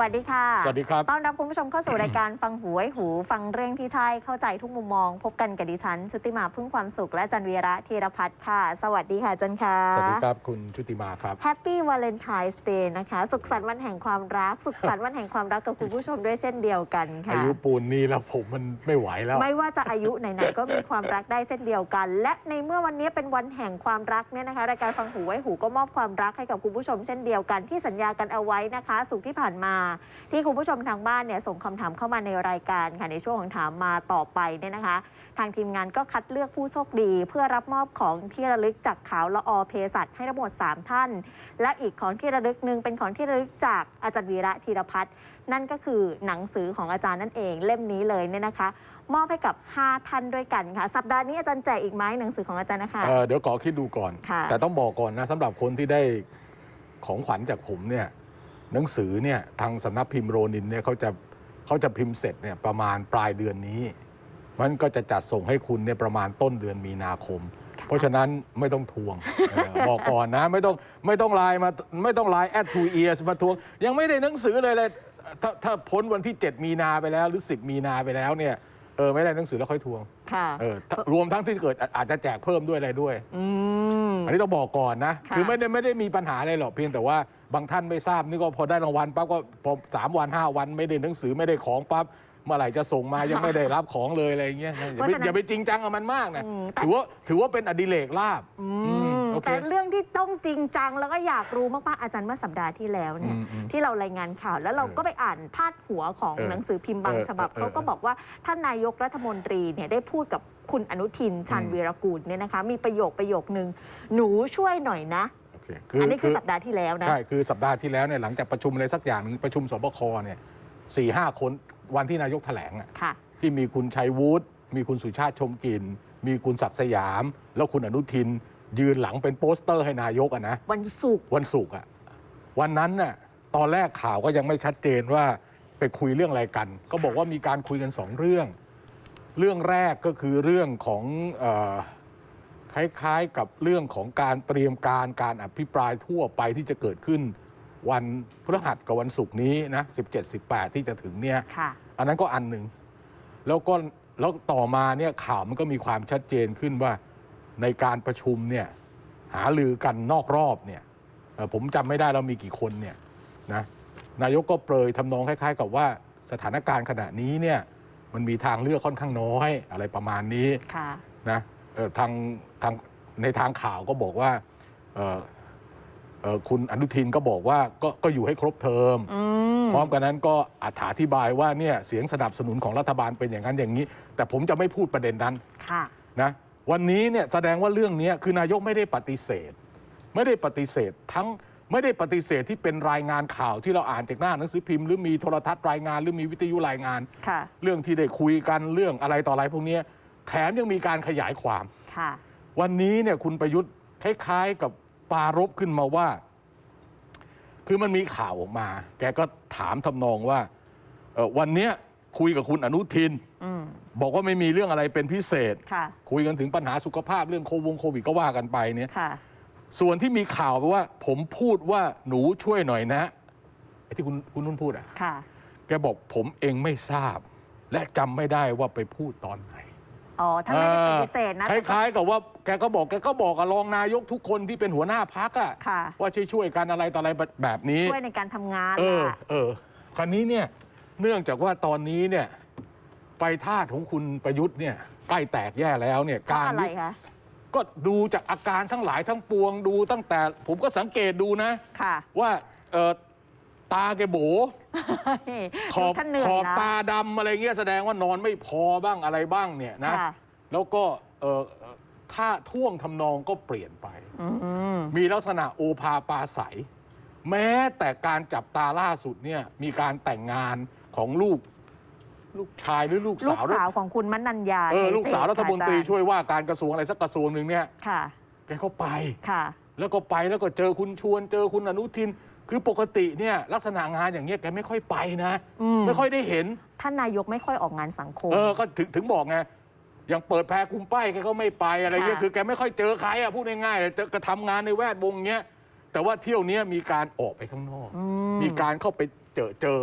วัสดีค่ะ สวัสดีครับ ต้อนรับคุณผู้ชมเข้าสู่รายการฟังหูไว้หู ฟังเรื่องที่ใช่เข้าใจทุกมุมมอง พบกันกับดิฉัน ชุติมาพึ่งความสุขและจันวีระธีรพัฒน์ค่ะ สวัสดีค่ะจันค่ะ สวัสดีครับ คุณชุติมาครับ แฮปปี้วาเลนไทน์เดย์นะคะ สุขสันต์วันแห่งความรัก สุขสันต์วันแห่งความรักกับคุณผู้ชมด้วยเช่นเดียวกันค่ะ อายุปูนนี้แล้วผมมันไม่ไหวแล้ว ไม่ว่าจะอายุไหนๆก็มีความรักได้เช่นเดียวกัน และในเมื่อวันนี้เป็นวันแห่งความรักเนี่ยนะคะรายการฟังหูไว้หูก็มอบความรักให้กับคุณผู้ชมเช่นเดียวกันที่สัญญากันเอาไว้นะคะ สุขที่ผ่านมาที่คุณผู้ชมทางบ้านเนี่ยส่งคำถามเข้ามาในรายการค่ะในช่วงของถามมาต่อไปเนี่ยนะคะ ทางทีมงานก็คัดเลือกผู้โชคดี เพื่อรับมอบของที่ระลึกจากขาวละอเภสัชให้ทั้งหมด 3 ท่าน และอีกของที่ระลึกหนึ่งเป็นของที่ระลึกจากอาจารย์วีระธีรพัฒน์นั่นก็คือหนังสือของอาจารย์นั่นเองเล่มนี้เลยเนี่ยนะคะ มอบให้กับ 5 ท่านด้วยกันค่ะ สัปดาห์นี้อาจารย์แจกอีกไหมหนังสือของอาจารย์นะคะเอ่อเดี๋ยวขอคิดดูก่อนค่ะแต่ต้องบอกก่อนนะสำหรับคนที่ได้ของขวัญจากผมเนี่ย หนังสือเนี่ยทางสำนักพิมพ์โรนินเนี่ยเขาจะเขาจะพิมพ์เสร็จเนี่ยประมาณปลายเดือนนี้ มันก็จะจัดส่งให้คุณเนี่ยประมาณต้นเดือนมีนาคม เพราะฉะนั้นไม่ต้องทวงเออบอกก่อนนะไม่ต้องไม่ต้องไลน์มาไม่ต้องไลน์ at two years มาทวง ยังไม่ได้หนังสือเลยเลยถ้าถ้าพ้นวันที่ 7 มีนาไปแล้วหรือ 10 มีนาไปแล้วเนี่ย เออไม่ได้หนังสือแล้วค่อยทวงค่ะเออถ้ารวมทั้งที่เกิดอาอาจจะแจกเพิ่มด้วยอะไรด้วยอืมอันนี้ต้องบอกก่อนนะค่ะคือไม่ได้ไม่ได้มีปัญหาอะไรหรอกเพียงแต่ว่าบางท่านไม่ทราบนี่ก็พอได้รางวัลปั๊บก็พอสามวันห้าวันไม่ได้หนังสือไม่ได้ของปั๊บ เมื่อไหร่จะส่งมายังไม่ได้รับของเลยอะไรอย่างเงี้ยนะอย่าไปอย่าไปจริงจังกับมันมากนะถือว่าถือว่าเป็นอดิเรกลาบ อือืมมโอเคแต่เรื่องที่ต้องจริงจังแล้วก็อยากรู้มากๆอาจารย์เมื่อสัปดาห์ที่แล้วเนี่ยอืมอืมที่เรารายงานข่าว แล้วเราเออก็ไปอ่านพาดหัวของเออหนังสือพิมพ์บางเออฉบับเออเขาก็บอกว่าท่านนายกรัฐมนตรีเนี่ยได้พูดกับคุณอนุทินชาญอืม วีรกูลเนี่ยนะคะมีประโยคประโยคนึงหนูช่วยหน่อยนะ โอเคอันนี้คือสัปดาห์ที่แล้วนะ ใช่คือสัปดาห์ที่แล้วเนี่ยหลังจากประชุมอะไรสักอย่างหนึ่งประชุมสบคเนี่ยสี่ห้าคน วันที่นายกแถลงอะค่ะ ที่มีคุณชัยวุฒิมีคุณสุชาติชมกลิ่นมีคุณศักดิ์สยาม แล้วคุณอนุทิน ยืนหลังเป็นโปสเตอร์ให้นายกอะนะ วันศุกร์วันศุกร์อะวันนั้นน่ะตอนแรกข่าวก็ยังไม่ชัดเจนว่าไปคุยเรื่องอะไรกัน ก็บอกว่ามีการคุยกันสองเรื่อง เรื่องแรกก็คือเรื่องของเออคล้ายๆกับเรื่องของการเตรียมการการอภิปรายทั่วไปที่จะเกิดขึ้น วันพฤหัสกับวันศุกร์นี้นะ17 18 ที่จะถึงเนี่ยค่ะ อันนั้นก็อันหนึ่งแล้วก็แล้วต่อมาเนี่ยข่าวมันก็มีความชัดเจนขึ้นว่าในการประชุมเนี่ยหาลือกันนอกรอบเนี่ยเอ่อผมจำไม่ได้เรามีกี่คนเนี่ยนะนายกก็เปรยทำนองคล้ายๆ กับว่าสถานการณ์ขณะนี้เนี่ยมันมีทางเลือกค่อนข้างน้อยอะไรประมาณนี้ค่ะนะเอ่อทางทางในทางข่าวก็บอกว่าเอ่อเอ่อ คุณอนุทินก็บอกว่าก็ก็อยู่ให้ครบเทอมอืมพร้อมกันนั้นก็อธิบายว่าเนี่ยเสียงสนับสนุนของรัฐบาลเป็นอย่างนั้นอย่างนี้ แต่ผมจะไม่พูดประเด็นนั้นค่ะนะวันนี้เนี่ยแสดงว่าเรื่องนี้คือนายกไม่ได้ปฏิเสธ ไม่ได้ปฏิเสธทั้งไม่ได้ปฏิเสธที่เป็นรายงานข่าวที่เราอ่านจากหน้าหนังสือพิมพ์หรือมีโทรทัศน์รายงานหรือมีวิทยุรายงานค่ะเรื่องที่ได้คุยกันเรื่องอะไรต่ออะไรพวกเนี้ยแถมยังมีการขยายความค่ะวันนี้เนี่ยคุณประยุทธ์คล้ายๆกับ ปรารบขึ้นมาว่า คือมันมีข่าวออกมา แกก็ถามทำนองว่าเอ่อวันเนี้ยคุยกับคุณอนุทินอืมบอกว่าไม่มีเรื่องอะไรเป็นพิเศษค่ะคุยกันถึงปัญหาสุขภาพเรื่องโควงโควิดก็ว่ากันไปเนี่ยค่ะส่วนที่มีข่าวไปว่า ผมพูดว่าหนูช่วยหน่อยนะไอ้ที่คุณคุณนุ่นพูดอะค่ะ แกบอกผมเองไม่ทราบ และจำไม่ได้ว่าไปพูดตอนไหน อ๋อท่านไม่ได้ปฏิเสธนะคล้ายๆกับว่า แกก็บอกแกก็บอกกับรองนายกทุกคนที่เป็นหัวหน้าพักอะค่ะ ว่าช่วยๆกันอะไรต่ออะไรแบบนี้ ช่วยในการทำงานเออ ล่ะ เออ คราวนี้เนี่ย เนื่องจากว่าตอนนี้เนี่ย ไปท่าตุของคุณประยุทธ์เนี่ยใกล้แตกแย่แล้วเนี่ยเพราะการอะไรที่คะ ก็ดูจากอาการทั้งหลายทั้งปวงดูตั้งแต่ ผมก็สังเกตดูนะ ค่ะว่าเออตาแกโบขอบท่านเหนื่อขยอบนะ ตาดำอะไรเงี้ยแสดงว่านอนไม่พอบ้างอะไรบ้างเนี่ยนะ ค่ะ แล้วก็เอ่อเอ่อ ท่าท่วงทำนองก็เปลี่ยนไปอืมมีลักษณะโอภาปาใสแม้แต่การจับตาล่าสุดเนี่ยมีการแต่งงานของลูก ลูกชายหรือลูกลูสากวสาวของคุณมนัญญาเออเนลูกสาวเศษรัฐมนตรีค่ะอาจาช่วยว่าการกระทรวงอะไรสักกระทรวงหนึ่งเนี่ยค่ะแกก็ไปค่ะ แล้วก็ไปแล้วก็เจอคุณชวน เจอคุณอนุทิน คือปกติเนี่ยลักษณะงานอย่างเงี้ยแกไม่ค่อยไปนะอืมไม่ค่อยได้เห็น ท่านนายกไม่ค่อยออกงานสังคม เออก็ถึงถึงบอกไง อย่างเปิดแพรคุมป้ายแกก็ไม่ไปอะไรเงี้ยค่ะ คือแกไม่ค่อยเจอใครอะพูดง่ายๆเจอก็ทำงานในแวดวงเงี้ยแต่ว่าเที่ยวเนี้ยมีการออกไปข้างนอกอืมมีการเข้าไปเจอเจอ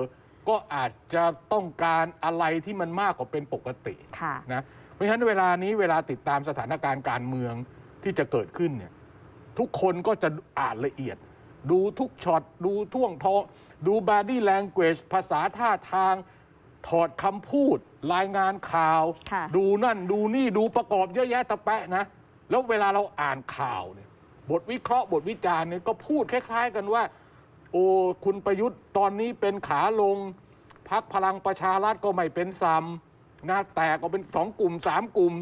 ก็อาจจะต้องการอะไรที่มันมากกว่าเป็นปกติ ค่ะ นะเพราะฉะนั้นเวลานี้เวลาติดตามสถานการณ์การเมืองที่จะเกิดขึ้นเนี่ยทุกคนก็จะอ่านละเอียด ดูทุกช็อต ดูท่วงทอดู body language ภาษาท่าทาง ถอดคำพูด รายงานข่าว ค่ะ ดูนั่นดูนี่ดูประกอบเยอะแยะตะแปะนะ แล้วเวลาเราอ่านข่าวเนี่ยบทวิเคราะห์บทวิจารณ์เนี่ยก็พูดคล้าย ๆ กันว่า โอ้คุณประยุทธ์ตอนนี้เป็นขาลงพักพลังประชารัฐก็ไม่เป็นซ้ำนะแตกก็เป็นสองกลุ่มสามกลุ่ม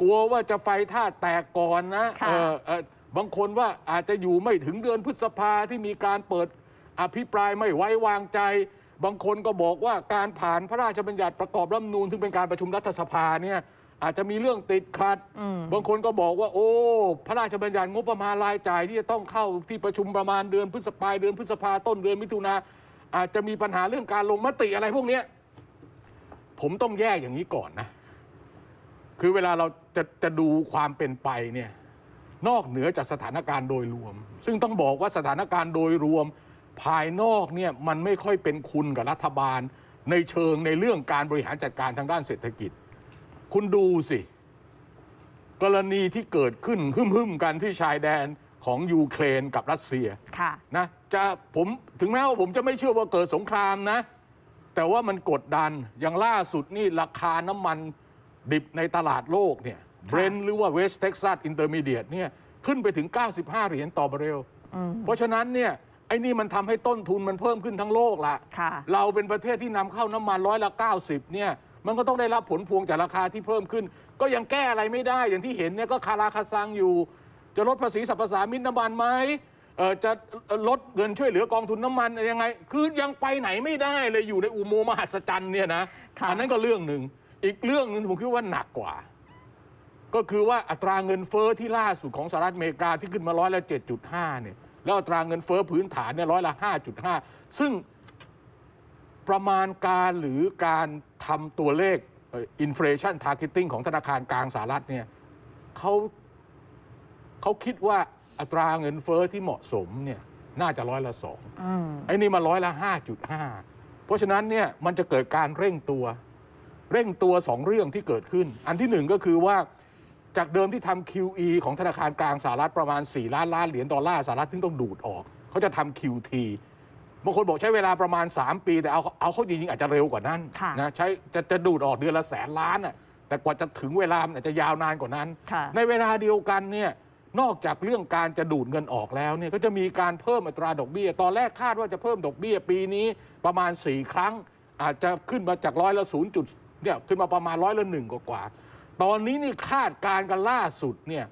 กลัวว่าจะไฟท่าแตกก่อนนะค่ะ เออเออบางคนว่าอาจจะอยู่ไม่ถึงเดือนพฤษภาที่มีการเปิดอภิปรายไม่ไว้วางใจ บางคนก็บอกว่าการผ่านพระราชบัญญัติประกอบรัฐธรรมนูญซึ่งเป็นการประชุมรัฐสภาเนี่ยอาจจะมีเรื่องติดขัด บางคนก็บอกว่า โอ้ พระราชบัญญัติงบประมาณรายจ่ายที่จะต้องเข้าที่ประชุมประมาณเดือนพฤษภาเดือนพฤษภาต้นเดือนมิถุนาอาจจะมีปัญหาเรื่องการลงมติอะไรพวกเนี้ยผมต้องแยกอย่างนี้ก่อนนะ คือเวลาเราจะจะดูความเป็นไปเนี่ยนอกเหนือจากสถานการณ์โดยรวม ซึ่งต้องบอกว่าสถานการณ์โดยรวม ภายนอกเนี่ยมันไม่ค่อยเป็นคุณกับรัฐบาล ในเชิงในเรื่องการบริหารจัดการทางด้านเศรษฐกิจ คุณดูสิ กรณีที่เกิดขึ้นหึ่มๆกันที่ชายแดนของยูเครนกับรัสเซียค่ะนะจะผมถึงแม้ว่าผมจะไม่เชื่อว่าเกิดสงครามนะ แต่ว่ามันกดดันอย่างล่าสุดนี่ราคาน้ำมันดิบในตลาดโลกเนี่ยเบรนหรือว่าเวสเท็กซัสอินเตอร์มีเดียตเนี่ยขึ้นไปถึง 95 เหรียญต่อบาร์เรลเพราะฉะนั้นเนี่ยไอ้นี่มันทำให้ต้นทุนมันเพิ่มขึ้นทั้งโลกละค่ะเราเป็นประเทศที่นำเข้าน้ำมันร้อยละ 90 เนี่ย มันก็ต้องได้รับผลพวงจากราคาที่เพิ่มขึ้น ก็ยังแก้อะไรไม่ได้ อย่างที่เห็นเนี่ยก็คาราคาซังอยู่ จะลดภาษีสรรพสามิตน้ำมันไหมเออจะลดเงินช่วยเหลือกองทุนน้ำมันยังไง คือยังไปไหนไม่ได้เลยอยู่ในอุโมงค์มหัศจรรย์เนี่ยนะค่ะอันั้นก็เรื่องหนึ่งอีกเรื่องหนึ่งผมคิดว่าหนักกว่า ก็คือว่าอัตราเงินเฟ้อที่ล่าสุดของสหรัฐอเมริกาที่ขึ้นมาร้อยละ7.5เนี่ย แล้วอัตราเงินเฟ้อพื้นฐานเนี่ยร้อยละ 5.5 ซึ่งประมาณการหรือการทำตัวเลขอินฟล t ชันทาร์เก็ตติ้งของธนาคารกลางสหรัฐเนี่ยเขาเขาคิดว่าอัตราเงินเฟ้อที่เหมาะสมเนี่ยน่าจะร้อยละสองอืมไอ้นี่มาร้อยละห้าจุดห้าเพราะฉะนั้นเนี่ยมันจะเกิดการเร่งตัว เร่งตัวสองเรื่องที่เกิดขึ้น อันที่หนึ่งก็คือว่า จากเดิมที่ทำ QE ของธนาคารกลางสหรัฐประมาณ 4 ล้านล้านเหรียญดอลลาร์สหรัฐที่ต้องดูดออก เขาจะทำ QT บางคนบอกใช้เวลาประมาณ 3 ปี แต่เอาเอาเข้าจริงๆอาจจะเร็วกว่านั้นค่ะนะใช้จะจะดูดออกเดือนละแสนล้านน่ะแต่กว่าจะถึงเวลามันอาจจะยาวนานกว่านั้นค่ะในเวลาเดียวกันเนี่ยนอกจากเรื่องการจะดูดเงินออกแล้วเนี่ยก็จะมีการเพิ่มอัตราดอกเบี้ย ตอนแรกคาดว่าจะเพิ่มดอกเบี้ยปีนี้ประมาณ 4 ครั้ง อาจจะขึ้นมาจากร้อยละศูนย์จุดเนี่ยขึ้นมาประมาณร้อยละหนึ่งกว่าๆ ตอนนี้นี่คาดการณ์กันล่าสุดเนี่ย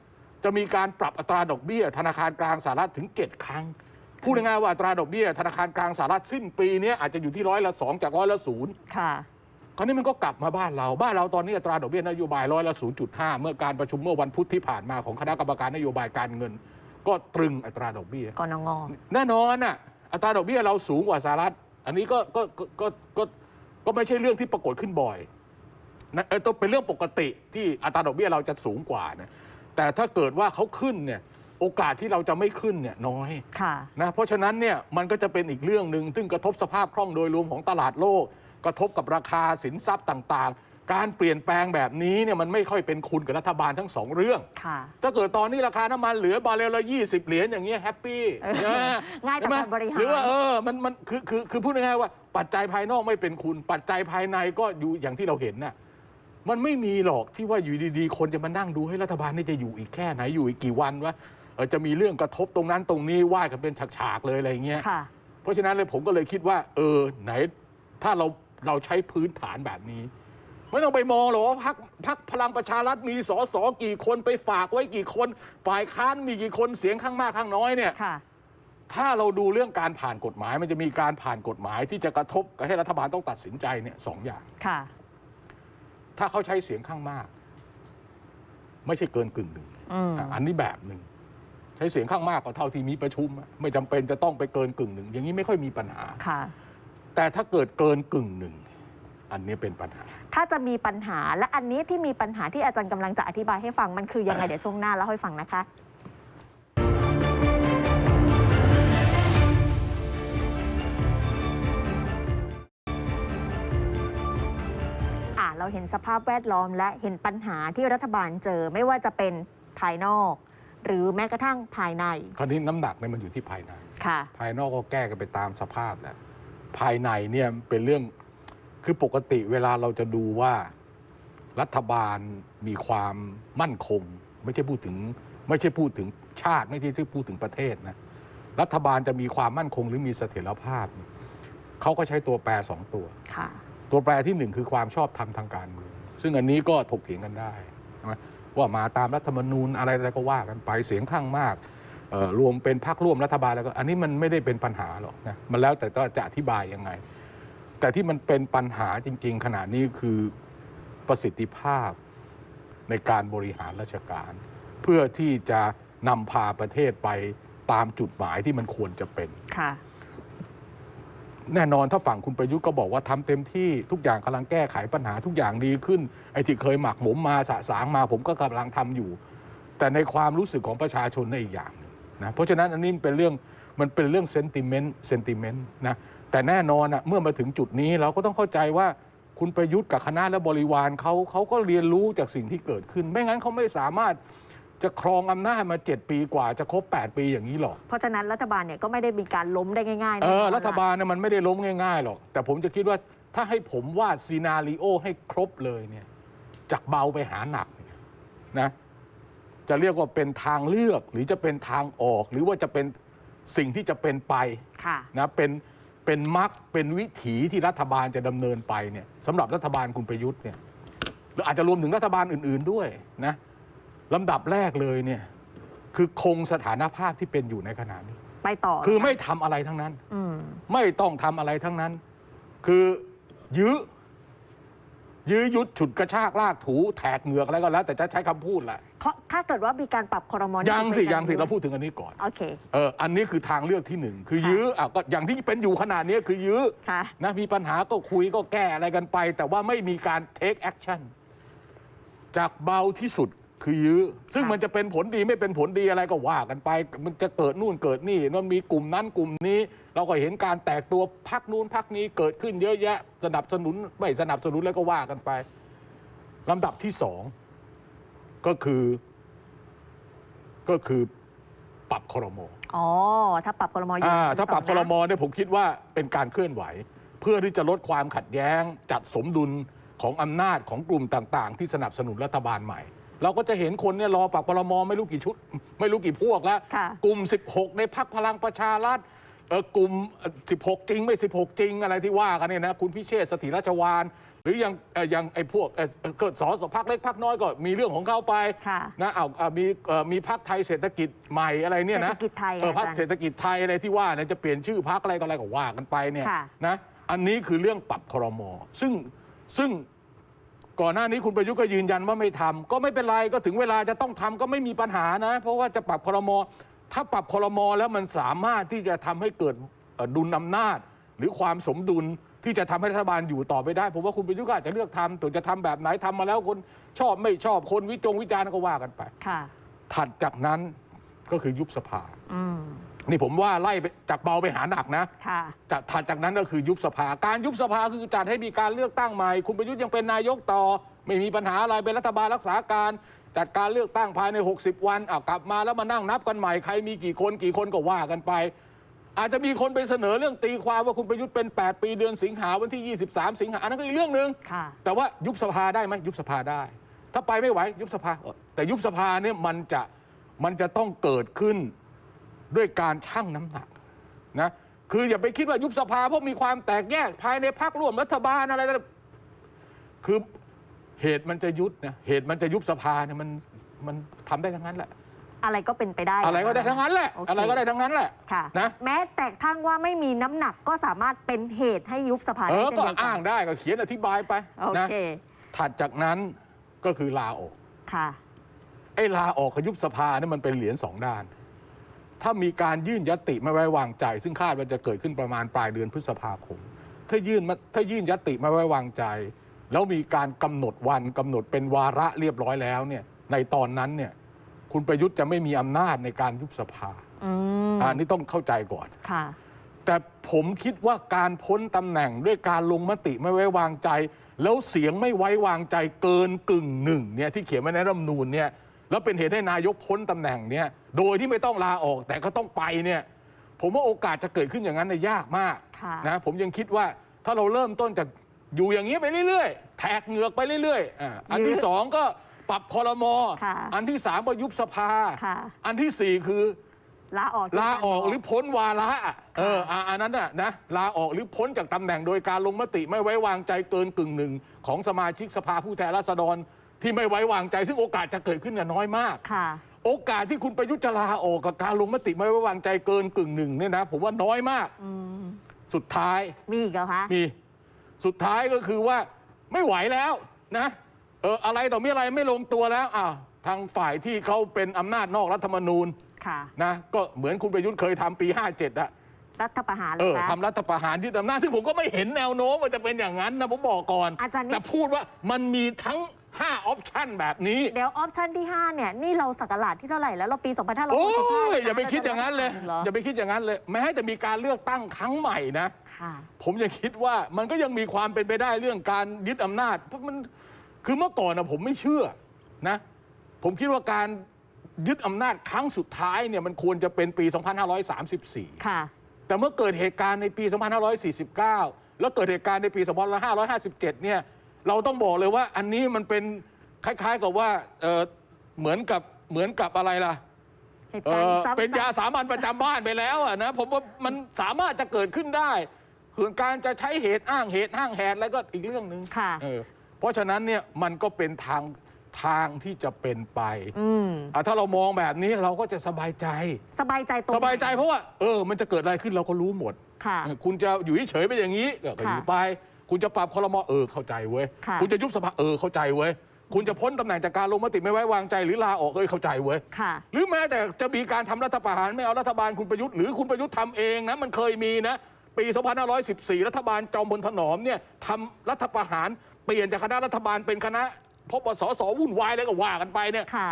จะมีการปรับอัตราดอกเบี้ย ธนาคารกลางสหรัฐถึง7ครั้งพูดง่ายๆว่าอัตราดอกเบี้ยธนาคารกลางสหรัฐสิ้นปีเนี้อาจจะอยู่ที่ร้อยละสองจากร้อยละศูนย์ค่ะคราวนี้มันก็กลับมาบ้านเรา บ้านเราตอนนี้อัตราดอกเบี้ยนโยบายร้อยละ0.5เมื่อการประชุมเมื่อวันพุธที่ผ่านมาของคณะกรรมการนโยบายการเงิน ก็ตรึงอัตราดอกเบี้ยกนงแน่นอนน่ะอัตราดอกเบี้ยเราสูงกว่าสหรัฐ อันนี้ก็ก็ก็ก็ก็ก็ไม่ใช่เรื่องที่ปรากฏขึ้นบ่อย นะเออต้องเป็นเรื่องปกติที่อัตราดอกเบี้ยเราจะสูงกว่านะแต่ถ้าเกิดว่าเขาขึ้นเนี่ยโอกาสที่เราจะไม่ขึ้นเนี่ยน้อยค่ะ นะเพราะฉะนั้นเนี่ยมันก็จะเป็นอีกเรื่องหนึ่งซึ่งกระทบสภาพคล่องโดยรวมของตลาดโลก กระทบกับราคาสินทรัพย์ต่างๆ การเปลี่ยนแปลงแบบนี้เนี่ยมันไม่ค่อยเป็นคุณกับรัฐบาลทั้งสองเรื่อง ค่ะ ถ้าเกิดตอนนี้ราคาน้ำมันเหลือบาร์เรลละ20เหรียญอย่างเงี้ยแฮปปี้เออง่ายต่อการบริหาร หรือว่าเออมันมันคือคือคือพูดง่ายๆว่าปัจจัยภายนอกไม่เป็นคุณ ปัจจัยภายในก็อยู่อย่างที่เราเห็นน่ะ มันไม่มีหรอกที่ว่าอยู่ดีๆ คนจะมานั่งดูให้รัฐบาลนี่จะอยู่อีกแค่ไหนอยู่อีกกี่วันวะเออจะมีเรื่องกระทบตรงนั้นตรงนี้ว่ากันเป็นฉากๆเลยอะไรเงี้ยค่ะ เพราะฉะนั้นเลยผมก็เลยคิดว่า เออไหน ถ้าเราเราใช้พื้นฐานแบบนี้ ไม่ต้องไปมองหรอกว่าพักพักพลังประชารัฐมีสอสอกี่คนไปฝากไว้กี่คน ฝ่ายค้านมีกี่คนเสียงข้างมากข้างน้อยเนี่ย ค่ะ ถ้าเราดูเรื่องการผ่านกฎหมาย มันจะมีการผ่านกฎหมายที่จะกระทบให้รัฐบาลต้องตัดสินใจเนี่ยสองอย่าง ค่ะ ถ้าเขาใช้เสียงข้างมาก ไม่ใช่เกินกึ่งหนึ่งอืมอะอันนี้แบบหนึ่งใช้เสียงข้างมากก็เท่าที่มีประชุมอะไม่จำเป็นจะต้องไปเกินกึ่งหนึ่งอย่างนี้ไม่ค่อยมีปัญหาค่ะ แต่ถ้าเกิดเกินกึ่งหนึ่งอันนี้เป็นปัญหา ถ้าจะมีปัญหาและอันนี้ที่มีปัญหาที่อาจารย์กำลังจะอธิบายให้ฟังมันคือยังไงเดี๋ยวช่วงหน้าเล่าให้ฟังนะคะ เห็นสภาพแวดล้อม และเห็นปัญหาที่รัฐบาลเจอไม่ว่าจะเป็นภายนอก หรือแม้กระทั่งภายใน คราวนี้น้ำหนักเนี่ยมันอยู่ที่ภายใน ค่ะ ภายนอกก็แก้กันไปตามสภาพแหละ ภายในเนี่ยเป็นเรื่องคือปกติเวลาเราจะดูว่ารัฐบาลมีความมั่นคง ไม่ใช่พูดถึง ไม่ใช่พูดถึงชาติ ไม่ใช่พูดถึงประเทศนะ รัฐบาลจะมีความมั่นคงหรือมีเสถียรภาพเนี่ยเขาก็ใช้ตัวแปรสองตัว ค่ะ ตัวแปรที่หนึ่งคือความชอบธรรมทางการเมืองซึ่งอันนี้ก็ถกเถียงกันได้ว่ามาตามรัฐธรรมนูญอะไรอะไรก็ว่ากันไปเสียงข้างมากรวมเป็นพรรคร่วมรัฐบาลแล้วก็อันนี้มันไม่ได้เป็นปัญหาหรอกนะมันแล้วแต่ก็จะอธิบายยังไง แต่ที่มันเป็นปัญหาจริง ๆขณะนี้คือประสิทธิภาพในการบริหารราชการ เพื่อที่จะนำพาประเทศไปตามจุดหมายที่มันควรจะเป็นค่ะ แน่นอนถ้าฝั่งคุณประยุทธ์ก็บอกว่าทำเต็มที่ทุกอย่างกำลังแก้ไขปัญหาทุกอย่างดีขึ้น ไอ้ที่เคยหมักหมมมาสะสางมาผมก็กำลังทำอยู่ แต่ในความรู้สึกของประชาชนในอีกอย่างหนึ่งนะเพราะฉะนั้นอันนี้เป็นเรื่องมันเป็นเรื่องเซนติเมนต์เซนติเมนต์นะแต่แน่นอนอะเมื่อมาถึงจุดนี้เราก็ต้องเข้าใจว่าคุณประยุทธ์กับคณะและบริวารเขาเขาก็เรียนรู้จากสิ่งที่เกิดขึ้น ไม่งั้นเขาไม่สามารถ จะครองอำนาจมา 7 ปีกว่าจะครบ 8 ปีอย่างนี้หรอก เพราะฉะนั้นรัฐบาลเนี่ยก็ไม่ได้มีการล้มได้ง่ายๆเอแน่นออนรัฐบาลเนี่ยมันไม่ได้ล้มง่ายๆหรอก แต่ผมจะคิดว่าถ้าให้ผมวาดซีนารีโอให้ครบเลยเนี่ยจากเบาไปหาหนักเนี่ยนะจะเรียกว่าเป็นทางเลือกหรือจะเป็นทางออก หรือว่าจะเป็นสิ่งที่จะเป็นไปค่ะนะเป็นเป็นมรรคเป็นวิถีที่รัฐบาลจะดำเนินไปเนี่ยสำหรับรัฐบาลคุณประยุทธ์เนี่ยหรืออาจจะรวมถึงรัฐบาลอื่น ๆด้วยนะ ลำดับแรกเลยเนี่ยคือคงสถานภาพที่เป็นอยู่ในขณะนี้ ไปต่อคือไม่ทำอะไรทั้งนั้น อืมไม่ต้องทำอะไรทั้งนั้น คือยื้อ ยื้อยุดฉุดกระชากลากถูแถกเหงือกอะไรก็แล้ว แต่จะใช้คำพูดแหละเพราะถ้าเกิดว่ามีการปรับคอรมอนี่ยังสิเป็นกยังสิด้วเราพูดถึงอันนี้ก่อนโอเค เอออันนี้คือทางเลือกที่หนึ่งคือค่ะยื้ออะก็อย่างที่เป็นอยู่ขนาดนี้คือยื้อค่ะ นะมีปัญหาก็คุยก็แก้อะไรกันไป แต่ว่าไม่มีการ take action จากเบาที่สุด คือยื้อ ซึ่งค่ะมันจะเป็นผลดีไม่เป็นผลดีอะไรก็ว่ากันไป มันจะเกิดนู่นเกิดนี่มันมีกลุ่มนั้นกลุ่มนี้ เราก็เห็นการแตกตัวพักนู้นพักนี้เกิดขึ้นเยอะแยะ สนับสนุนไม่สนับสนุนแล้วก็ว่ากันไปลำดับที่สองก็คือ ก็คือปรับครมอ๋อ ถ้าปรับคอรมออยู่อ่าในถ้าปรับคสรองมนะเนี่ยผมคิดว่าเป็นการเคลื่อนไหว เพื่อที่จะลดความขัดแย้ง จัดสมดุลของอำนาจของกลุ่มต่าง ๆ ที่สนับสนุนรัฐบาลใหม่ เราก็จะเห็นคนเนี่ยรอปรับครมไม่รู้กี่ชุด ไม่รู้กี่พวกแล้ว ค่ะ กลุ่ม 16 ในพักพลังประชารัฐเออกลุ่มเอ่อ16 จริง ไม่ 16 จริงอะไรที่ว่ากันเนี่ยนะคุณพิเชษฐ์สถิรราชวาน หรือยังเอ่อยังไอ้พวกเอ่อเอ่อเกิดสอสพักเล็กพักน้อยก็มีเรื่องของเขาไปค่ะนะเอาเอามีเอ่อมีพักไทยเศรษฐกิจใหม่อะไรเนี่ยนะเศรษฐกิจไทยเออพักอาจารย์เศรษฐกิจไทยอะไรที่ว่าเนี่ยจะเปลี่ยนชื่อพักอะไรก็อะไรก็ว่ากันไปเนี่ยค่ะ นะอันนี้คือเรื่องปรับครมซึ่งซึ่ง ก่อนหน้านี้คุณประยุทธ์ก็ยืนยันว่าไม่ทำก็ไม่เป็นไรก็ถึงเวลาจะต้องทำก็ไม่มีปัญหานะ เพราะว่าจะปรับครมถ้าปรับครมแล้วมันสามารถที่จะทำให้เกิดเอ่อดุลอำนาจ หรือความสมดุลที่จะทำให้รัฐบาลอยู่ต่อไปได้ ผมว่าคุณประยุทธ์ก็อาจจะเลือกทำตัวจะทำแบบไหนทำมาแล้วคนชอบไม่ชอบคนวิจงวิจารณ์ก็ว่ากันไปค่ะถัดจากนั้นก็คือยุบสภาอืม นี่ผมว่าไล่ไปจากเบาไปหาหนักนะค่ะจากถัดจากนั้นก็คือยุบสภา การยุบสภาคือจัดให้มีการเลือกตั้งใหม่ คุณประยุทธ์ยังเป็นนายกต่อ ไม่มีปัญหาอะไรเป็นรัฐบาลรักษาการ จัดการเลือกตั้งภายใน 60 วันอะกลับมาแล้วมานั่งนับกันใหม่ใครมีกี่คนกี่คนก็ว่ากันไป อาจจะมีคนไปเสนอเรื่องตีความว่าคุณประยุทธ์เป็น 8 ปีเดือนสิงหาวันที่ 23 สิงหาอันนั้นก็อีกเรื่องหนึ่งค่ะแต่ว่ายุบสภาได้ไหมยุบสภาได้ ถ้าไปไม่ไหวยุบสภาเออแต่ยุบสภาเนี่ยมันจะมันจะต้องเกิดขึ้น ด้วยการชั่งน้ำหนักนะคืออย่าไปคิดว่ายุบสภาเพราะมีความแตกแยกภายในพรรคร่วมรัฐบาลอะไรต่างๆคือเหตุมันจะยุบนะเหตุมันจะยุบสภาเนี่ยมันมันทำได้ทั้งนั้นแหละอะไรก็เป็นไปได้ อะไรก็ได้ทั้งนั้นแหละโอเคอะไรก็ได้ทั้งนั้นแหละค่ะนะแม้แต่ทั้งว่าไม่มีน้ำหนักก็สามารถเป็นเหตุให้ยุบสภาเอได้อเช่นก็เดียวกัอ้างนได้ก็เขียนอธิบายไปโอนะเคถัดจากนั้นก็คือลาออกค่ะไอ้ลาออกกับยุบสภาเนี่ยมันเป็นเหรียญสองด้าน ถ้ามีการยื่นยติไม่ไว้วางใจ ซึ่งคาดว่าจะเกิดขึ้นประมาณปลายเดือนพฤษภาคม ถ้ายื่นมาถ้ายื่นยติไม่ไว้วางใจ แล้วมีการกำหนดวันกำหนดเป็นวาระเรียบร้อยแล้วเนี่ยในตอนนั้นเนี่ยคุณประยุทธ์จะไม่มีอำนาจในการยุบสภาอืมอันนี้ต้องเข้าใจก่อนค่ะ แต่ผมคิดว่าการพ้นตำแหน่งด้วยการลงมติไม่ไว้วางใจ แล้วเสียงไม่ไว้วางใจเกินกึ่งหนึ่งเนี่ยที่เขียนไว้ในรัฐธรรมนูญเนี่ย แล้วเป็นเหตุให้นายกพ้นตำแหน่งเนี่ยโดยที่ไม่ต้องลาออกแต่ก็ต้องไปเนี่ยผมว่าโอกาสจะเกิดขึ้นอย่างนั้นเนี่ยยากมากค่ะนะผมยังคิดว่าถ้าเราเริ่มต้นจากอยู่อย่างนี้ไปเรื่อยๆ แทกเหงือกไปเรื่อยๆอ่าอันที่สองก็ปรับคอรมอค่ะอันที่สามก็ยุบสภาค่ะอันที่สี่คือลาออกลาออกหรือพ้นวาระอะเอออะอันนั้นน่ะนะลาออกหรือพ้นจากตำแหน่งโดยการลงมติไม่ไว้วางใจเกินกึ่งหนึ่งของสมาชิกสภาผู้แทนราษฎร ที่ไม่ไว้วางใจ ซึ่งโอกาสจะเกิดขึ้นน่ะน้อยมาก ค่ะ โอกาสที่คุณประยุทธ์จะลาออกกับการลงมติไม่ไว้วางใจเกินกึ่งหนึ่งเนี่ยนะผมว่าน้อยมากสุดท้ายมีอีกเหรอคะ มีสุดท้ายก็คือว่าไม่ไหวแล้วนะเอออะไรต่อมีอะไรไม่ลงตัวแล้วอ้าวทางฝ่ายที่เขาเป็นอำนาจนอกรัฐธรรมนูญค่ะ นะก็เหมือนคุณประยุทธ์เคยทำปี 57อะรัฐประหารเลเอยอนะทำรัฐประหารยึดอำนาจซึ่งผมก็ไม่เห็นแนวโน้มว่าจะเป็นอย่างนั้นนะผมบอกก่อนอาจารย์นี่ แต่พูดว่ามันมีทั้ง 5ออปชันแบบนี้เดี๋ยวออปชันที่ 5 เนี่ย นี่เราสักราชที่เท่าไหร่แล้วเราปี 2565โอ้ยแล้วนะอย่าไปคิดอย่างนั้นเลย หรออย่าไปคิดอย่างนั้นเลย แม้จะมีการเลือกตั้งครั้งใหม่นะ ค่ะ ผมยังคิดว่ามันก็ยังมีความเป็นไปได้เรื่องการยึดอำนาจเพราะมันคือเมื่อก่อนนะผมไม่เชื่อนะ ผมคิดว่าการยึดอำนาจครั้งสุดท้ายเนี่ยมันควรจะเป็นปี 2534 ค่ะ แต่เมื่อเกิดเหตุการณ์ในปี 2549 แล้วเกิดเหตุการณ์ในปี 2557 เนี่ย เราต้องบอกเลยว่าอันนี้มันเป็นคล้าย ๆกับว่าเอ่อเหมือนกับเหมือนกับอะไรล่ะเหตุเอ่การณ์อซ้ำๆ เป็นยาสามัญประจำบ้านไปแล้วอะนะผมว่ามันสามารถจะเกิดขึ้นได้ส่วนการจะใช้เหตุอ้างเหตุอ้างแหตุอะไรก็อีกเรื่องหนึ่งค่ะ เออเพราะฉะนั้นเนี่ยมันก็เป็นทางทางที่จะเป็นไปอืมอะถ้าเรามองแบบนี้เราก็จะสบายใจ สบายใจตรงสบายใจเพราะว่าเออ มันจะเกิดอะไรขึ้นเราก็รู้หมดค่ะ เออคุณจะอยู่เฉยๆไปอย่างนี้ก็ก็ค่ะอยู่ไป คุณจะปรับคอรมอเออเข้าใจเว้ยค่ะ คุณจะยุบสภาเออเข้าใจเว้ยคุณจะพ้นตำแหน่งจากการลงมติไม่ไว้วางใจหรือลาออกเออเข้าใจเว้ย ค่ะ หรือแม้แต่จะมีการทำรัฐประหารไม่เอารัฐบาลคุณประยุทธ์หรือคุณประยุทธ์ทำเองนะมันเคยมีนะ ปี 2514 รัฐบาลจอมพลถนอมเนี่ยทำรัฐประหารเปลี่ยนจากคณะรัฐบาลเป็นคณะพบสสวุ่นวายแล้วก็ว่ากันไปเนี่ย ค่ะ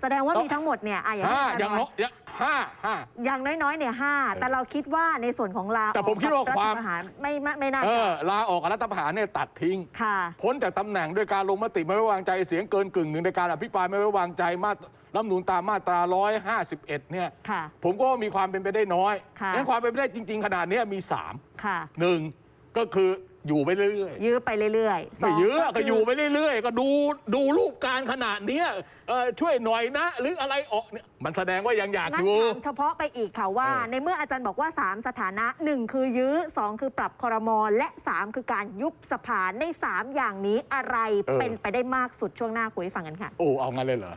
แสดงว่ามีทั้งหมดเนี่ยอะอย่างห้าที่อย่างน้อยอย่างห้าห้า อย่างน้อยๆเนี่ยห้าแต่เราคิดว่าในส่วนของลาแต่ผมคิดว่าออกกับความ รัฐประหารไม่ไม่ไม่น่าเอจะอลาออกกับรัฐประหารเนี่ยตัดทิ้ง ค่ะ พ้นจากตำแหน่งด้วยการลงมติไม่ไว้วางใจเสียงเกินกึ่งหนึ่งในการอภิปรายไม่ไว้วางใจมาตรรัฐธรรมนูญตามมาตรา 151 เนี่ย ค่ะ ผมก็ว่ามีความเป็นไปได้น้อยค่ะ งั้นความเป็นไปได้จริง ๆ ขนาดเนี้ยมี ค่ะ 3 1 ก็คือ อยู่ไปเรื่อยยื้อไปเรื่อยๆๆไม่เยอะสงก็อยู่ไปเรื่อย ๆ ก็ดูดูรูปการขนาดเนี้ยเออช่วยหน่อยนะ หรืออะไรออกเนี่ยมันแสดงว่ายังอยากงั้อนยู่ ถามเฉพาะไปอีกค่ะว่า เออ ในเมื่ออาจารย์บอกว่า 3 สถานะ 1 คือยื้อ 2 คือปรับคอรมอและ 3 คือการยุบสภาใน 3 อย่างนี้อะไรเป็นไปได้มากสุดช่วงหน้าคุยให้ฟังกันค่ะ โอ้เอางั้นเลยเหรอ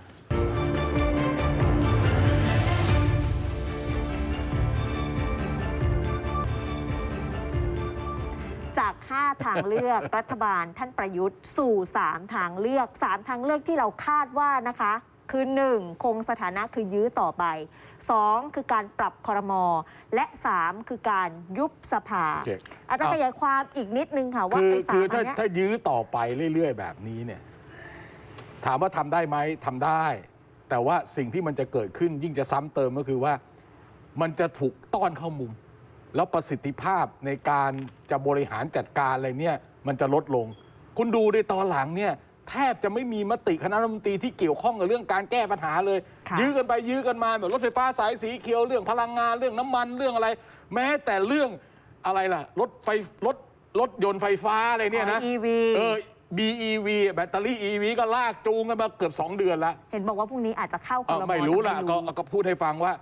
5 ทางเลือก รัฐบาลท่านประยุทธ์สู่ 3 ทางเลือก 3 ทางเลือกที่เราคาดว่านะคะ คือ 1 คงสถานะคือยื้อต่อไป 2 คือการปรับคอรมอและ 3 คือการยุบสภาโอเคอาจจะอ้าวขยายความอีกนิดนึงค่ะว่าคือไอ้สาคืมออัถ้านเนี้ย ถ้ายื้อต่อไปเรื่อย ๆ แบบนี้เนี่ย ถามว่าทำได้ไหมทำได้ แต่ว่าสิ่งที่มันจะเกิดขึ้นยิ่งจะซ้ำเติมก็คือว่า มันจะถูกต้อนเข้ามุม แล้วประสิทธิภาพในการจะบริหารจัดการอะไรเนี่ยมันจะลดลง คุณดูในตอนหลังเนี่ยแทบจะไม่มีมติคณะรัฐมนตรีที่เกี่ยวข้องกับเรื่องการแก้ปัญหาเลยค่ะยื้อกันไปยื้อกันมาแบบรถไฟฟ้าสายสีเขียวเรื่องพลังงานเรื่องน้ำมันเรื่องอะไร แม้แต่เรื่องอะไรล่ะรถไฟรถรถยนต์ไฟฟ้าอะไรเนี่ยนะอ๋อ EV เออ BEV แบตเตอรี่ EV ก็ลากจูงกันมาเกือบ 2 เดือนแล้วเห็นบอกว่าพรุ่งนี้อาจจะเข้าคอเอ้ารมอไม่รู้ละแต่ก็ก็พูดให้ฟังว่า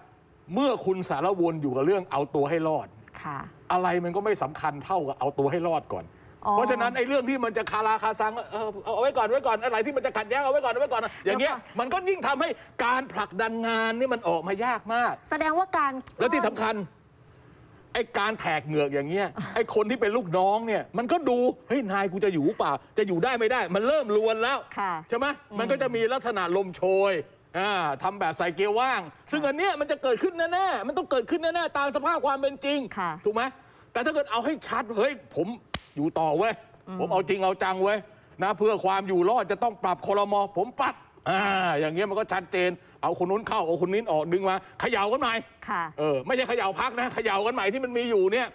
เมื่อคุณสารวนอยู่กับเรื่องเอาตัวให้รอด ค่ะ อะไรมันก็ไม่สำคัญเท่ากับเอาตัวให้รอดก่อน อ๋อเพราะฉะนั้นไอ้เรื่องที่มันจะคาราคาซังเออเอาเอาไว้ก่อนไว้ก่อนอะไรที่มันจะขัดแย้งเอาไว้ก่อนเอาไว้ก่อน อย่างเงี้ยมันก็ยิ่งทำให้การผลักดันงานนี่มันออกมายากมาก แสดงว่าการแล้วที่สำคัญไอ้การแทกเหงือกอย่างเงี้ยไอ้คนที่เป็นลูกน้องเนี่ยมันก็ดูเฮ้ยนายกูจะอยู่เปล่า จะอยู่ได้ไม่ได้ มันเริ่มลวนแล้ว ค่ะ ใช่ไหมมันก็จะมีลักษณะลมโชย อ่าทำแบบใส่เกียร์ว่าง ซึ่งอันเนี้ยมันจะเกิดขึ้นแน่ๆมันต้องเกิดขึ้นแน่ๆตามสภาพความเป็นจริง ค่ะ ถูกไหมแต่ถ้าเกิดเอาให้ชัดเฮ้ยผมอยู่ต่อเว้ยผมเอาจริงเอาจังเว้ยนะเพื่อความอยู่รอดจะต้องปรับคลมผมปรับอ่าอย่างเงี้ยมันก็ชัดเจน เอาคนนู้นเข้าเอาคนนี้ออกดึงมาเขย่ากันหน่อยค่ะ เออไม่ใช่เขย่าพักนะเขย่ากันใหม่ที่มันมีอยู่เนี่ย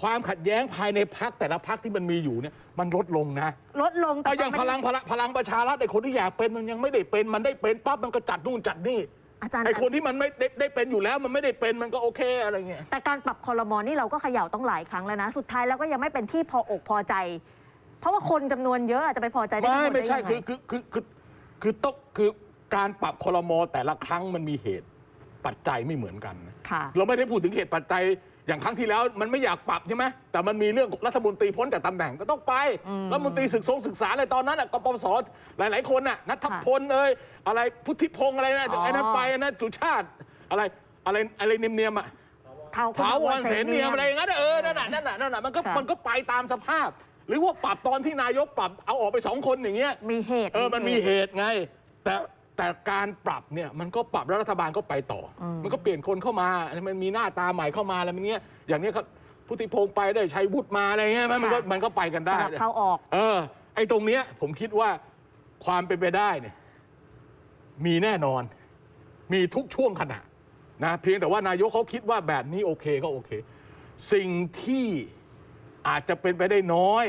ความขัดแย้งภายในพักแต่ละพักที่มันมีอยู่เนี่ยมันลดลงนะ ลดลงแต่เอาอย่างก็พไม่ลังพลังพลังประชารัฐไอ้คนที่อยากเป็นมันยังไม่ได้เป็นมันได้เป็นปั๊บมันก็จัดนู่นจัดนี่อาจารย์ไอ้คนที่มันไม่ได้ได้เป็นอยู่แล้วมันไม่ได้เป็นมันก็โอเคอะไรเงี้ยแต่การปรับคอรมอนี่เราก็เขย่าต้องหลายครั้งแล้วนะ สุดท้ายแล้วก็ยังไม่เป็นที่พออกพอใจ เพราะว่าคนจำนวนเยอะอาจจะไปพอใจได้ไม่ทั้งหมดไม่ได้ใช่ยังไงคือคือคือคือคือต้องคือการปรับคอรมอแต่ละครั้งมันมีเหตุปัจจัยไม่เหมือนกันนะค่ะเราไม่ได้พูดถึงเหตุปัจจัย อย่างครั้งที่แล้วมันไม่อยากปรับใช่ไหมแต่มันมีเรื่องรัฐมนตรีพ้นจากตำแหน่งก็ต้องไปรัฐมนตรีศึกษงศึกษาอะไรตอนนั้นน่ะกปปสหลาย ๆ คนน่ะนัทพลเอ้ยอะไรพุทธิพงษ์อะไรนะอ๋อไอ้นั้นไปนะสุชาติอะไรอะไรอะไรเนียมๆอะเท่าถาวรเสนเนียมอะไรอย่างนั้นเออนั่นน่ะนั่นน่ะนั่นน่ะมันก็ค่ะ มันก็ไปตามสภาพ หรือว่าปรับตอนที่นายกปรับเอาออกไปสองคนอย่างเงี้ยมีเหตุ เออมันมีเหตุไง แต่ แต่การปรับเนี่ยมันก็ปรับแล้วรัฐบาลก็ไปต่ออมันก็เปลี่ยนคนเข้ามา มันมีหน้าตาใหม่เข้ามาอะไรแบบเนี้ยอย่างเนี้ยครับพุทธิพงษ์ไปได้ชัยวุฒิมาอะไรเงี้ยมันก็มันก็ไปกันสได้ ลับเข้าออก เออ ไอ้ตรงเนี้ย ผมคิดว่าความเป็นไปได้เนี่ย มีแน่นอน มีทุกช่วงขณะนะเพียงแต่ว่านายกเขาคิดว่าแบบนี้โอเคก็โอเค สิ่งที่อาจจะเป็นไปได้น้อย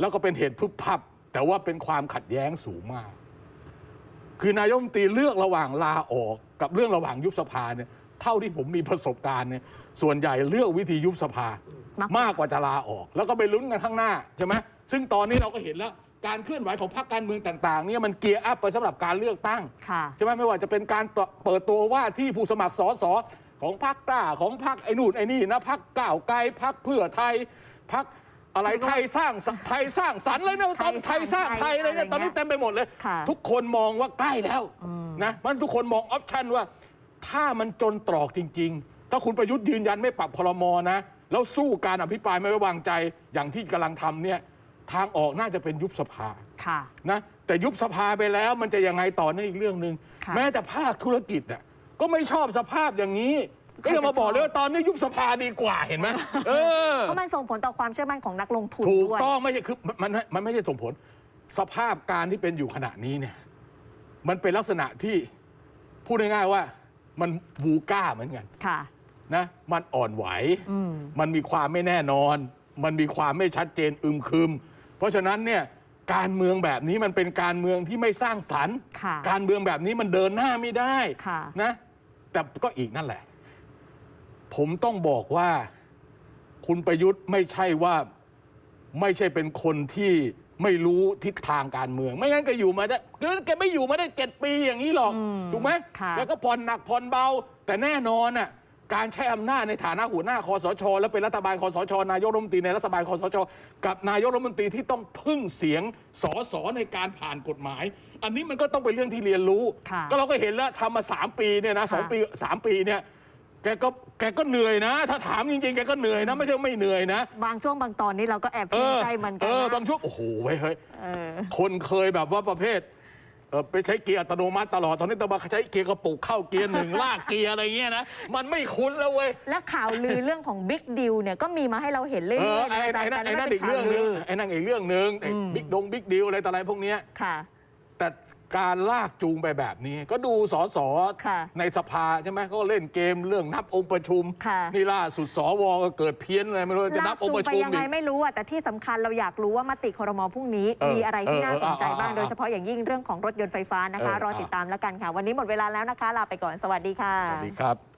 แล้วก็เป็นเหตุพึบพับ แต่ว่าเป็นความขัดแย้งสูงมาก คือนายกรัฐมนตรีเลือกระหว่างลาออกกับเรื่องระหว่างยุบสภาเนี่ยเท่าที่ผมมีประสบการณ์เนี่ยส่วนใหญ่เลือกวิธียุบสภามักมากกว่าจะลาออก แล้วก็ไปลุ้นกันข้างหน้าใช่ไหมซึ่งตอนนี้เราก็เห็นแล้วการเคลื่อนไหวของพรรคการเมืองต่างๆเนี่ยมันเกียร์อัพไปสำหรับการเลือกตั้งค่ะใช่ไหมไม่ว่าจะเป็นการต่อเปิดตัวว่าที่ผู้สมัครสสของพรรคกล้าของพรรคไอ้นู่นไอ้นี่นะพรรคก้าวไกลพรรคเพื่อไทยพรรค อะไรไทยสร้างสไทยสร้างสรรค์เลยนะตอนไทยสร้างไทยอะไรเนี่ยตอนนี้เต็มไปหมดเลยค่ะทุกคนมองว่าใกล้แล้วนะมันทุกคนมองออปชันว่า ถ้ามันจนตรอกจริง ๆ ถ้าคุณประยุทธ์ยืนยันไม่ปรับพรมนะ แล้วสู้การอภิปรายไม่ไว้วางใจอย่างที่กำลังทำเนี่ยทางออกน่าจะเป็นยุบสภาค่ะนะแต่ยุบสภาไปแล้วมันจะยังไงต่อนั่นอีกเรื่องหนึ่งค่ะแม้แต่ภาคธุรกิจน่ะก็ไม่ชอบสภาพอย่างนี้ ใครก็ยังมาจะชอบบอกเลยว่าตอนนี้ยุบสภาดีกว่าเห็นไหมเออเพราะมันส่งผลต่อความเชื่อมั่นของนักลงทุนถูกด้วยต้องไม่ใช่คือมันมันมันไม่ใช่ส่งผล สภาพการที่เป็นอยู่ขณะนี้เนี่ย มันเป็นลักษณะที่พูดง่ายๆว่า มันบูก้าเหมือนกันค่ะนะมันอ่อนไหวอืมมันมีความไม่แน่นอน มันมีความไม่ชัดเจนอึมครึม เพราะฉะนั้นเนี่ยการเมืองแบบนี้มันเป็นการเมืองที่ไม่สร้างสรรค์ค่ะการเมืองแบบนี้มันเดินหน้าไม่ได้ค่ะนะ แต่ก็อีกนั่นแหละ ผมต้องบอกว่าคุณประยุทธ์ไม่ใช่ว่าไม่ใช่เป็นคนที่ไม่รู้ทิศทางการเมือง ไม่งั้นแกอยู่มาได้แกไม่อยู่มาได้เจ็ดปีอย่างนี้หรอกอืมถูกไหมค่ะแล้วก็ผ่อนหนักผ่อนเบา แต่แน่นอนน่ะการใช้อำนาจในฐานะหัวหน้าคอสช และเป็นรัฐบาลคอสช นายกรัฐมนตรีในรัฐบาลคอสช กับนายกรัฐมนตรีที่ต้องพึ่งเสียงสสในการผ่านกฎหมาย อันนี้มันก็ต้องเป็นเรื่องที่เรียนรู้ค่ะก็เราก็เห็นแล้วทำมาสามปีเนี่ยนะสองค่ะปีสามปีเนี่ย แกก็แกก็เหนื่อยนะ ถ้าถามจริงๆ แกก็เหนื่อยนะ ไม่ใช่ไม่เหนื่อยนะ บางช่วงบางตอนนี้เราก็แอบเอภูมิอใจเหมือนกัเอนอนะบางช่วงโอ้โหเว้ยเฮ้ยเออ คนเคยแบบว่าประเภทเออไปใช้เกียร์อัตโนมัติตลอด ตอนนี้ต้องมาใช้เกียร์กระปุกเข้าเกียร์หนึ่ง ลากเกียร์อะไรเงี้ยนะ มันไม่คุ้นแล้วเว้ย และข่าวลือเรื่องของบิ๊กดิวเนี่ยก็มีมาให้เราเห็นเรื่เอออยๆไอ้นะอาจารไอ้ย์นั่นแต่ไอ้นั่นอีกเรื่องหนึงไอ้นั่นอีกเรื่องหนึ่งไอ้บิ๊กดงบิ๊กดีลอะไรต่ออะไรพวกเนี้ย ค่ะแต่ การลากจูงไปแบบนี้ ก็ดูสสค่ะในสภาใช่ไหมก็เล่นเกมเรื่องนับองค์ประชุม ค่ะ นี่ล่าสุดสวก็เกิดเพี้ยนอะไรไม่รู้จะลานักบองจูค์งประไปชุมยังไงอีกไม่รู้อะแต่ที่สำคัญเราอยากรู้ว่ามติครมพรุ่งนี้ เออมีอะไรที่เออน่าสนใจเออบ้างเออโดยเฉพาะอย่างยิ่งเรื่องของรถยนต์ไฟฟ้านะคะ เออรอติดตามแล้วกันค่ะ วันนี้หมดเวลาแล้วนะคะ ลาไปก่อนสวัสดีค่ะ สวัสดีครับ